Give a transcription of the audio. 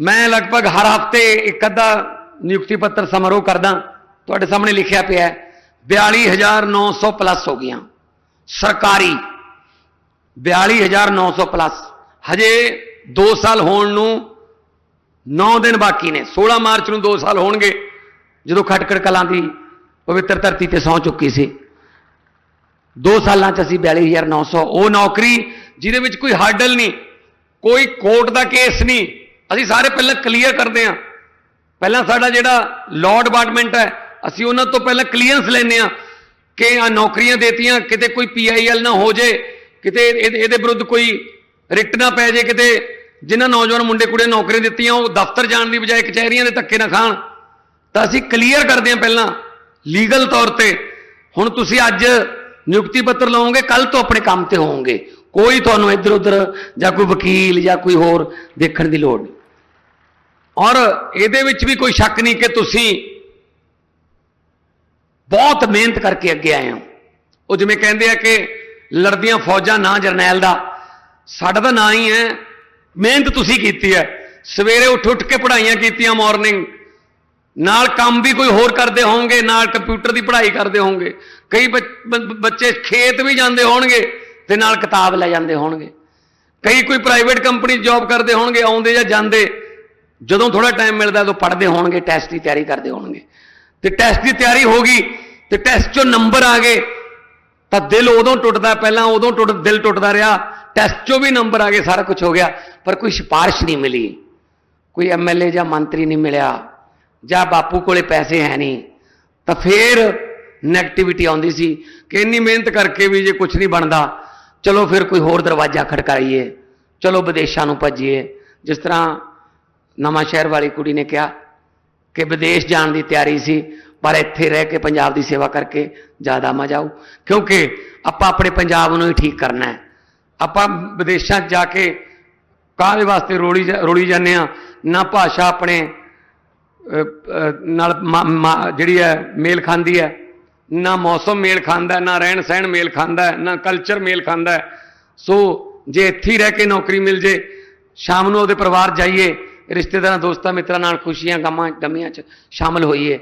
ਮੈਂ ਲਗਭਗ ਹਰ ਹਫ਼ਤੇ ਇੱਕ ਅੱਧਾ ਨਿਯੁਕਤੀ ਪੱਤਰ ਸਮਾਰੋਹ ਕਰਦਾ। ਤੁਹਾਡੇ ਸਾਹਮਣੇ ਲਿਖਿਆ ਪਿਆ ਹੈ 42900 ਪਲੱਸ ਹੋ ਗਈਆਂ। ਸਰਕਾਰੀ 42900 ਪਲੱਸ। ਹਜੇ 2 ਸਾਲ ਹੋਣ ਨੂੰ 9 ਦਿਨ ਬਾਕੀ ਨੇ। 16 ਮਾਰਚ ਨੂੰ 2 ਸਾਲ ਹੋਣਗੇ, ਜਦੋਂ ਖਟਕੜ ਕਲਾਂ ਦੀ ਪਵਿੱਤਰ ਧਰਤੀ ਤੇ ਸੌ ਚੁੱਕੀ ਸੀ। 2 ਸਾਲਾਂ ਚ ਅਸੀਂ 42900 ਉਹ ਨੌਕਰੀ ਜਿਹਦੇ ਵਿੱਚ ਕੋਈ ਹਰਡਲ ਨਹੀਂ, ਕੋਈ ਕੋਰਟ ਦਾ ਕੇਸ ਨਹੀਂ ਅਸੀਂ ਸਾਰੇ ਪਹਿਲਾਂ ਕਲੀਅਰ ਕਰਦੇ ਹਾਂ। ਪਹਿਲਾਂ ਸਾਡਾ ਜਿਹੜਾ ਲਾਅ ਡਿਪਾਰਟਮੈਂਟ ਹੈ, ਅਸੀਂ ਉਹਨਾਂ ਤੋਂ ਪਹਿਲਾਂ ਕਲੀਅਰੈਂਸ ਲੈਂਦੇ ਹਾਂ ਕਿ ਆ ਨੌਕਰੀਆਂ ਦੇਤੀਆਂ, ਕਿਤੇ ਕੋਈ ਪੀਆਈਐਲ ਨਾ ਹੋ ਜੇ, ਕਿਤੇ ਇਹਦੇ ਇਹਦੇ ਵਿਰੁੱਧ ਕੋਈ ਰਿਟ ਨਾ ਪੈ ਜੇ, ਕਿਤੇ ਜਿਨ੍ਹਾਂ ਨੌਜਵਾਨ ਮੁੰਡੇ ਕੁੜੇ ਨੌਕਰੀਆਂ ਦਿੱਤੀਆਂ, ਉਹ ਦਫ਼ਤਰ ਜਾਣ ਦੀ ਬਜਾਏ ਕਚਹਿਰੀਆਂ ਦੇ ਧੱਕੇ ਨਾ ਖਾਣ। ਤਾਂ ਅਸੀਂ ਕਲੀਅਰ ਕਰਦੇ ਹਾਂ ਪਹਿਲਾਂ ਲੀਗਲ ਤੌਰ ਤੇ। ਹੁਣ ਤੁਸੀਂ ਅੱਜ ਨਿਯੁਕਤੀ ਪੱਤਰ ਲਓਗੇ ਕੱਲ ਤੋਂ ਆਪਣੇ ਕੰਮ ਤੇ ਹੋਵੋਗੇ। ਕੋਈ ਤੁਹਾਨੂੰ ਇੱਧਰ ਉੱਧਰ ਜਾਂ ਕੋਈ ਵਕੀਲ ਜਾਂ ਕੋਈ ਹੋਰ ਦੇਖਣ ਦੀ ਲੋੜ ਨਹੀਂ। ਔਰ ਇਹਦੇ ਵਿੱਚ ਵੀ ਕੋਈ ਸ਼ੱਕ ਨਹੀਂ ਕਿ ਤੁਸੀਂ ਬਹੁਤ ਮਿਹਨਤ ਕਰਕੇ ਅੱਗੇ ਆਏ ਹੋ। ਉਹ ਜਿਵੇਂ ਕਹਿੰਦੇ ਆ ਕਿ ਲੜਦੀਆਂ ਫੌਜਾਂ ਨਾਂ ਜਰਨੈਲ ਦਾ, ਸਾਡਾ ਤਾਂ ਨਾਂ ਹੀ ਹੈ, ਮਿਹਨਤ ਤੁਸੀਂ ਕੀਤੀ ਹੈ। ਸਵੇਰੇ ਉੱਠ ਉੱਠ ਕੇ ਪੜ੍ਹਾਈਆਂ ਕੀਤੀਆਂ ਮਾਰਨਿੰਗ ਨਾਲ ਕੰਮ ਵੀ ਕੋਈ ਹੋਰ ਕਰਦੇ ਹੋਵੋਗੇ ਨਾਲ ਕੰਪਿਊਟਰ ਦੀ ਪੜ੍ਹਾਈ ਕਰਦੇ ਹੋਵੋਗੇ ਕਈ ਬ- ਬੱਚੇ ਖੇਤ ਵੀ ਜਾਂਦੇ ਹੋਣਗੇ ਤੇ ਨਾਲ ਕਿਤਾਬ ਲੈ ਜਾਂਦੇ ਹੋਣਗੇ। ਕਈ ਕੋਈ ਪ੍ਰਾਈਵੇਟ ਕੰਪਨੀ ਜੌਬ ਕਰਦੇ ਹੋਣਗੇ, ਆਉਂਦੇ ਜਾਂ ਜਾਂਦੇ ਜਦੋਂ ਥੋੜਾ ਟਾਈਮ ਮਿਲਦਾ ਉਦੋਂ ਪੜ੍ਹਦੇ ਹੋਣਗੇ ਟੈਸਟ ਦੀ ਤਿਆਰੀ ਕਰਦੇ ਹੋਣਗੇ। ਤੇ ਟੈਸਟ ਦੀ ਤਿਆਰੀ ਹੋ ਗਈ, ਤੇ ਟੈਸਟ 'ਚੋਂ ਨੰਬਰ ਆ ਗਏ, ਤਾਂ ਦਿਲ ਉਦੋਂ ਟੁੱਟਦਾ, ਪਹਿਲਾਂ ਉਦੋਂ ਟੁੱਟ, ਦਿਲ ਟੁੱਟਦਾ ਰਿਹਾ ਟੈਸਟ 'ਚੋਂ ਵੀ ਨੰਬਰ ਆ ਗਏ, ਸਾਰਾ ਕੁਝ ਹੋ ਗਿਆ, ਪਰ ਕੋਈ ਸਿਫਾਰਿਸ਼ ਨਹੀਂ ਮਿਲੀ। ਕੋਈ ਐਮਐਲਏ ਜਾਂ ਮੰਤਰੀ ਨਹੀਂ ਮਿਲਿਆ, ਜਾਂ ਬਾਪੂ ਕੋਲੇ ਪੈਸੇ ਹੈ ਨਹੀਂ, ਤਾਂ ਫੇਰ ਨੈਗੇਟਿਵਿਟੀ ਆਉਂਦੀ ਸੀ ਕਿ ਇੰਨੀ ਮਿਹਨਤ ਕਰਕੇ ਵੀ ਜੇ ਕੁਝ ਨਹੀਂ ਬਣਦਾ, ਚਲੋ ਫਿਰ ਕੋਈ ਹੋਰ ਦਰਵਾਜ਼ਾ ਖੜਕਾਈਏ, ਚਲੋ ਵਿਦੇਸ਼ਾਂ ਨੂੰ ਭੱਜੀਏ, ਜਿਸ ਤਰ੍ਹਾਂ ਨਵਾਂ ਸ਼ਹਿਰ ਵਾਲੀ ਕੁੜੀ ਨੇ ਕਿਹਾ ਕਿ ਵਿਦੇਸ਼ ਜਾਣ ਦੀ ਤਿਆਰੀ ਸੀ, ਪਰ ਇੱਥੇ ਰਹਿ ਕੇ ਪੰਜਾਬ ਦੀ ਸੇਵਾ ਕਰਕੇ ਜ਼ਿਆਦਾ ਮਜ਼ਾ ਆਊ। ਕਿਉਂਕਿ ਆਪਾਂ ਆਪਣੇ ਪੰਜਾਬ ਨੂੰ ਹੀ ਠੀਕ ਕਰਨਾ ਹੈ। ਆਪਾਂ ਵਿਦੇਸ਼ਾਂ 'ਚ ਜਾ ਕੇ ਕਾਹਦੇ ਵਾਸਤੇ ਰੋਲੀ ਜਾ- ਰੋੜੀ ਜਾਂਦੇ ਆ ਨਾ ਭਾਸ਼ਾ ਆਪਣੇ ਨਾਲ ਮਾ- ਜਿਹੜੀ ਹੈ, ਮੇਲ ਖਾਂਦੀ ਹੈ। ਨਾ ਮੌਸਮ ਮੇਲ ਖਾਂਦਾ, ਨਾ ਰਹਿਣ ਸਹਿਣ ਮੇਲ ਖਾਂਦਾ, ਨਾ ਕਲਚਰ ਮੇਲ ਖਾਂਦਾ ਸੋ ਜੇ ਇੱਥੇ ਹੀ ਰਹਿ ਕੇ ਨੌਕਰੀ ਮਿਲ ਜੇ, ਸ਼ਾਮ ਨੂੰ ਉਹਦੇ ਪਰਿਵਾਰ ਜਾਈਏ ਰਿਸ਼ਤੇਦਾਰਾਂ ਦੋਸਤਾਂ ਮਿੱਤਰਾਂ ਨਾਲ ਖੁਸ਼ੀਆਂ ਗਮਾਂ ਗਮੀਆਂ 'ਚ ਸ਼ਾਮਲ ਹੋਈਏ।